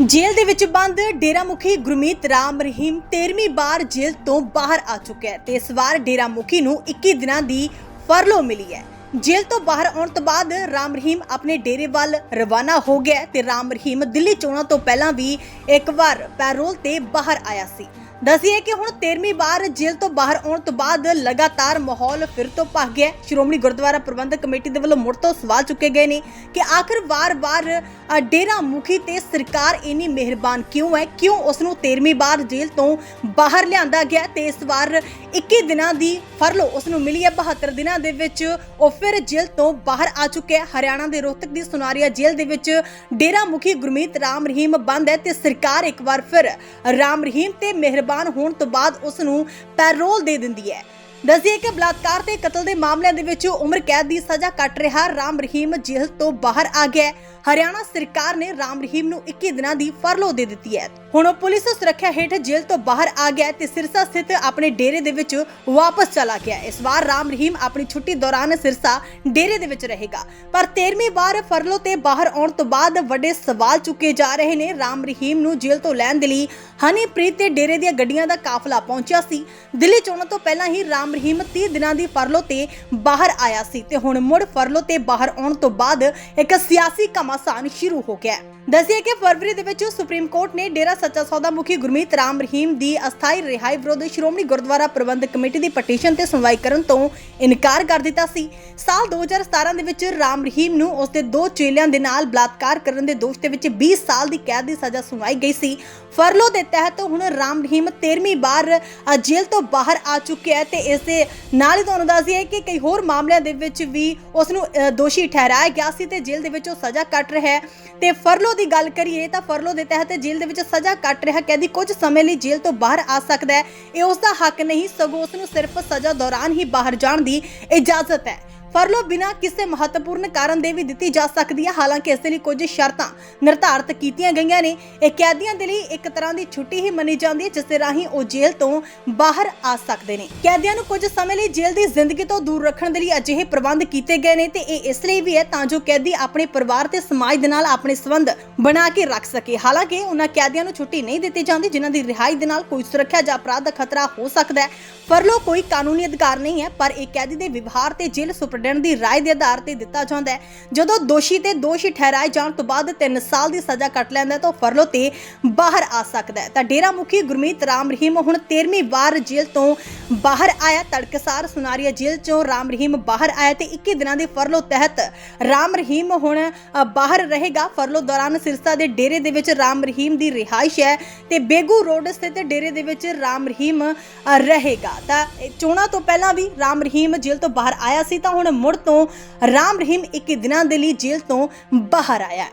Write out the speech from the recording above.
ਜੇਲ੍ਹ ਦੇ ਵਿੱਚ ਬੰਦ ਡੇਰਾ ਮੁਖੀ ਗੁਰਮੀਤ ਰਾਮ ਰਹੀਮ 13ਵੀਂ ਵਾਰ ਜੇਲ੍ਹ ਤੋਂ ਬਾਹਰ ਆ ਚੁੱਕਿਆ ਹੈ ਤੇ ਇਸ ਵਾਰ ਡੇਰਾ ਮੁਖੀ ਨੂੰ 21 ਦਿਨਾਂ ਦੀ ਫਰਲੋ ਮਿਲੀ ਹੈ। ਜੇਲ੍ਹ ਤੋਂ ਬਾਹਰ ਆਉਣ ਤੋਂ ਬਾਅਦ ਰਾਮ ਰਹੀਮ ਆਪਣੇ ਡੇਰੇ ਵੱਲ ਰਵਾਨਾ ਹੋ ਗਿਆ ਤੇ ਰਾਮ ਰਹੀਮ ਦਿੱਲੀ ਚੋਣਾਂ ਤੋਂ ਪਹਿਲਾਂ ਵੀ ਇੱਕ ਵਾਰ ਪੈਰੋਲ ਤੇ ਬਾਹਰ ਆਇਆ ਸੀ। ਦੱਸਿਏ ਕਿ ਹੁਣ 13ਵੀਂ ਵਾਰ ਜੇਲ੍ਹ ਤੋਂ ਬਾਹਰ ਆਉਣ ਤੋਂ ਬਾਅਦ ਲਗਾਤਾਰ ਮਾਹੌਲ ਫਿਰ ਤੋਂ ਭਖ ਗਿਆ। ਸ਼੍ਰੋਮਣੀ ਗੁਰਦੁਆਰਾ ਪ੍ਰਬੰਧਕ ਕਮੇਟੀ ਦੇ ਵੱਲੋਂ ਮੁੜ ਤੋਂ ਸਵਾਲ ਚੁੱਕੇ ਗਏ ਨੇ ਕਿ ਆਖਰ ਵਾਰ-ਵਾਰ ਡੇਰਾ ਮੁਖੀ ਤੇ ਸਰਕਾਰ ਇੰਨੀ ਮਿਹਰਬਾਨ ਕਿਉਂ ਹੈ? ਕਿਉਂ ਉਸ ਨੂੰ 13ਵੀਂ ਵਾਰ ਜੇਲ੍ਹ ਤੋਂ ਬਾਹਰ ਲਿਆਂਦਾ ਗਿਆ? ਤੇ ਇਸ ਵਾਰ 21 ਦਿਨਾਂ ਦੀ ਫਰਲੋ ਉਸ ਨੂੰ ਮਿਲੀ ਹੈ। 72 ਦਿਨਾਂ ਦੇ ਵਿੱਚ ਉਹ ਫਿਰ ਜੇਲ੍ਹ ਤੋਂ ਬਾਹਰ ਆ ਚੁੱਕਿਆ ਹਰਿਆਣਾ ਦੇ ਰੋਹਤਕ ਦੀ ਸੁਨਾਰੀਆ ਜੇਲ੍ਹ ਦੇ ਵਿੱਚ ਡੇਰਾ ਮੁਖੀ ਗੁਰਮੀਤ ਰਾਮ ਰਹੀਮ ਬੰਦ ਹੈ ਤੇ ਸਰਕਾਰ ਇੱਕ ਵਾਰ ਫਿਰ ਰਾਮ ਰਹੀਮ ਤੇ ਮਿਹਰਬਾਨ ਹੋਣ ਤੋਂ ਬਾਅਦ ਉਸ ਨੂੰ ਪੈਰੋਲ ਦੇ ਦਿੰਦੀ ਹੈ। ਦੱਸਿਏ ਕਿ ਬਲਾਤਕਾਰ ਤੇ ਕਤਲ ਦੇ ਮਾਮਲਿਆਂ ਦੇ ਵਿੱਚ ਉਮਰ ਕੈਦ ਦੀ ਸਜ਼ਾ ਕੱਟ ਰਿਹਾ ਰਾਮ ਰਹੀਮ ਜੇਲ੍ਹ ਤੋਂ ਬਾਹਰ ਆ ਗਿਆ ਹਰਿਆਣਾ ਸਰਕਾਰ ਨੇ ਰਾਮ ਰਹੀਮ ਨੂੰ 21 ਦਿਨਾਂ ਦੀ ਫਰਲੋ ਦੇ ਦਿੱਤੀ ਹੈ। ਹੁਣ ਉਹ ਪੁਲਿਸ ਸੁਰੱਖਿਆ ਹੇਠ ਜੇਲ੍ਹ ਤੋਂ ਬਾਹਰ ਆ ਗਿਆ ਤੇ ਸਿਰਸਾ ਸਥਿਤ ਆਪਣੇ ਡੇਰੇ ਦੇ ਵਿੱਚ ਵਾਪਸ ਚਲਾ ਗਿਆ ਇਸ ਵਾਰ ਰਾਮ ਰਹੀਮ ਆਪਣੀ ਛੁੱਟੀ ਦੌਰਾਨ ਸਿਰਸਾ ਡੇਰੇ ਦੇ ਵਿੱਚ ਰਹੇਗਾ। ਪਰ 13ਵੀਂ ਵਾਰ ਫਰਲੋ ਤੇ ਬਾਹਰ ਆਉਣ ਤੋਂ ਬਾਅਦ ਵੱਡੇ ਸਵਾਲ ਚੁੱਕੇ ਜਾ ਰਹੇ ਨੇ। ਰਾਮ ਰਹੀਮ ਨੂੰ ਜੇਲ੍ਹ ਤੋਂ ਲੈਣ ਦੇ ਲਈ ਹਨੀਪ੍ਰੀਤ ਤੇ ਡੇਰੇ ਦੀਆਂ ਗੱਡੀਆਂ ਦਾ ਕਾਫਲਾ ਪਹੁੰਚਿਆ ਸੀ। ਦਿੱਲੀ ਚੋਣਾਂ ਤੋਂ ਪਹਿਲਾਂ ਹੀ ਰਾਮ ਰਹੀਮ 30 ਦਿਨਾਂ ਦੀ ਫਰਲੋ ਤੇ ਬਾਹਰ ਆਇਆ ਸੀ ਤੇ ਹੁਣ ਮੁੜ ਫਰਲੋ ਤੇ ਬਾਹਰ ਆਉਣ ਤੋਂ ਬਾਅਦ ਇੱਕ ਸਿਆਸੀ ਘਮਾਸਾਨ ਸ਼ੁਰੂ ਹੋ ਗਿਆ ਦੱਸਿਆ ਕਿ ਫਰਵਰੀ ਦੇ ਵਿੱਚ ਸੁਪਰੀਮ ਕੋਰਟ ਨੇ ਡੇਰਾ ਸੱਚਾ ਸੌਦਾ ਮੁਖੀ ਗੁਰਮੀਤ ਰਾਮ ਰਹੀਮ ਦੀ ਅਸਥਾਈ ਰਿਹਾਈ ਵਿਰੁੱਧ ਸ਼੍ਰੋਮਣੀ ਗੁਰਦੁਆਰਾ ਪ੍ਰਬੰਧਕ ਕਮੇਟੀ ਦੀ ਪਟੀਸ਼ਨ ਤੇ ਸੁਣਵਾਈ ਕਰਨ ਤੋਂ ਇਨਕਾਰ ਕਰ ਦਿੱਤਾ ਸੀ। ਸਾਲ 2017 ਦੇ ਵਿੱਚ ਰਾਮ ਰਹੀਮ ਨੂੰ ਉਸਦੇ ਦੋ ਚੇਲਿਆਂ ਦੇ ਨਾਲ ਬਲਾਤਕਾਰ ਕਰਨ ਦੇ ਦੋਸ਼ ਦੇ ਵਿੱਚ 20 ਸਾਲ ਦੀ ਕੈਦ ਦੀ ਸਜ਼ਾ ਸੁਣਾਈ ਗਈ ਸੀ। ਫਰਲੋ ਦੇ ਤਹਿਤ ਹੁਣ ਰਾਮ ਰਹੀਮ 13ਵੀਂ ਵਾਰ ਜੇਲ੍ਹ ਤੋਂ ਬਾਹਰ ਆ ਚੁੱਕਿਆ ਹੈ ਤੇ ਇਸ ਦੇ ਨਾਲ ਹੀ ਤੁਹਾਨੂੰ ਦੱਸ ਦਈਏ ਕਿ ਕਈ ਹੋਰ ਮਾਮਲਿਆਂ ਦੇ ਵਿੱਚ ਵੀ ਉਸ ਨੂੰ ਦੋਸ਼ੀ ਠਹਿਰਾਇਆ ਗਿਆ ਸੀ ਤੇ ਜੇਲ੍ਹ ਦੇ ਵਿੱਚ ਉਹ ਸਜ਼ਾ ਕੱਟ ਰਿਹਾ ਹੈ। ਤੇ ਫਰਲੋ ਦੀ ਗੱਲ ਕਰੀਏ ਤਾਂ ਫਰਲੋ ਦੇ ਤਹਿਤ ਜੇਲ੍ਹ ਦੇ ਵਿੱਚ ਸਜ਼ਾ ਕੱਟ ਰਿਹਾ ਕੈਦੀ ਕੁਝ ਸਮੇਂ ਲਈ ਜੇਲ੍ਹ ਤੋਂ ਬਾਹਰ ਆ ਸਕਦਾ ਹੈ। ਇਹ ਉਸ ਦਾ ਹੱਕ ਨਹੀਂ, ਸਗੋਂ ਉਸ ਨੂੰ ਸਿਰਫ ਸਜ਼ਾ ਦੌਰਾਨ ਹੀ ਬਾਹਰ ਜਾਣ ਦੀ ਇਜਾਜ਼ਤ ਹੈ। ਫਰਲੋ ਬਿਨਾਂ ਕਿਸੇ ਮਹੱਤਵਪੂਰਨ ਕਾਰਨ ਦੇ ਵੀ ਦਿੱਤੀ ਜਾ ਸਕਦੀ ਹੈ ਹਾਲਾਂਕਿ ਇਸ ਦੇ ਲਈ ਕੁਝ ਸ਼ਰਤਾਂ ਨਿਰਧਾਰਤ ਕੀਤੀਆਂ ਗਈਆਂ ਨੇ। ਇਹ ਕੈਦੀਆਂ ਦੇ ਲਈ ਇੱਕ ਤਰ੍ਹਾਂ ਦੀ ਛੁੱਟੀ ਹੀ ਮੰਨੀ ਜਾਂਦੀ ਹੈ, ਜਿਸ ਦੇ ਰਾਹੀਂ ਉਹ ਜੇਲ੍ਹ ਤੋਂ ਬਾਹਰ ਆ ਸਕਦੇ ਨੇ। ਕੈਦੀਆਂ ਨੂੰ ਕੁਝ ਸਮੇਂ ਲਈ ਜੇਲ੍ਹ ਦੀ ਜ਼ਿੰਦਗੀ ਤੋਂ ਦੂਰ ਰੱਖਣ ਦੇ ਲਈ ਅਜਿਹੇ ਪ੍ਰਬੰਧ ਕੀਤੇ ਗਏ ਨੇ ਤੇ ਇਹ ਇਸ ਲਈ ਵੀ ਹੈ ਤਾਂ ਜੋ ਕੈਦੀ ਆਪਣੇ ਪਰਿਵਾਰ ਤੇ ਸਮਾਜ ਦੇ ਨਾਲ ਆਪਣੇ ਸਬੰਧ ਬਣਾ ਕੇ ਰੱਖ ਸਕੇ। ਹਾਲਾਂਕਿ ਉਹਨਾਂ ਕੈਦੀਆਂ ਨੂੰ ਛੁੱਟੀ ਨਹੀਂ ਦਿੱਤੀ ਜਾਂਦੀ, ਜਿਨ੍ਹਾਂ ਦੀ ਰਿਹਾਈ ਦੇ ਨਾਲ ਕੋਈ ਸੁਰੱਖਿਆ ਜਾਂ ਅਪਰਾਧ ਦਾ ਖਤਰਾ ਹੋ ਸਕਦਾ ਹੈ। ਫਰਲੋ ਕੋਈ ਕਾਨੂੰਨੀ ਅਧਿਕਾਰ ਨਹੀਂ ਹੈ, ਪਰ ਇਹ ਕੈਦੀ ਦੇ ਵਿਵਹਾਰ ਤੇ ਜੇਲ੍ਹ ਸੁਪਰਡੈਂਟ ਦੀ ਰਾਏ ਦੇ ਆਧਾਰ ਤੇ ਦਿੱਤਾ ਜਾਂਦਾ ਹੈ। ਜਦੋਂ ਦੋਸ਼ੀ ਤੇ ਦੋਸ਼ੀ ਠਹਿਰਾਏ ਜਾਣ ਤੋਂ ਬਾਅਦ 3 ਸਾਲ ਦੀ ਸਜ਼ਾ ਕੱਟ ਲੈਂਦਾ ਤਾਂ ਫਰਲੋ ਤੇ ਬਾਹਰ ਆ ਸਕਦਾ ਹੈ। ਤਾਂ ਡੇਰਾ ਮੁਖੀ ਗੁਰਮੀਤ ਰਾਮ ਰਹੀਮ ਹੁਣ 13ਵੀਂ ਵਾਰ ਜੇਲ੍ਹ ਤੋਂ ਬਾਹਰ ਆਇਆ। ਤੜਕਸਾਰ ਸੁਨਾਰੀਆ ਜੇਲ੍ਹ ਚੋਂ ਰਾਮ ਰਹੀਮ ਬਾਹਰ ਆਇਆ ਤੇ 21 ਦਿਨਾਂ ਦੀ ਫਰਲੋ ਤਹਿਤ ਰਾਮ ਰਹੀਮ ਹੁਣ ਬਾਹਰ ਰਹੇਗਾ। ਫਰਲੋ ਦੌਰਾਨ ਸਿਰਸਾ ਦੇ ਡੇਰੇ ਦੇ ਵਿੱਚ ਰਾਮ ਰਹੀਮ ਦੀ ਰਿਹਾਇਸ਼ ਹੈ ਤੇ ਬੇਗੂ ਰੋਡ ਸਥਿਤ ਡੇਰੇ ਦੇ ਵਿੱਚ ਰਾਮ ਰਹੀਮ ਰਹੇਗਾ। ਤਾਂ ਚੋਣਾਂ ਤੋਂ ਪਹਿਲਾਂ ਵੀ ਰਾਮ ਰਹੀਮ ਜੇਲ੍ਹ ਤੋਂ ਬਾਹਰ ਆਇਆ ਸੀ ਤਾਂ ਹੁਣ ਮੁੜ ਤੋਂ ਰਾਮ ਰਹੀਮ 21 ਦਿਨਾਂ ਦੇ ਲਈ ਜੇਲ੍ਹ ਤੋਂ ਬਾਹਰ ਆਇਆ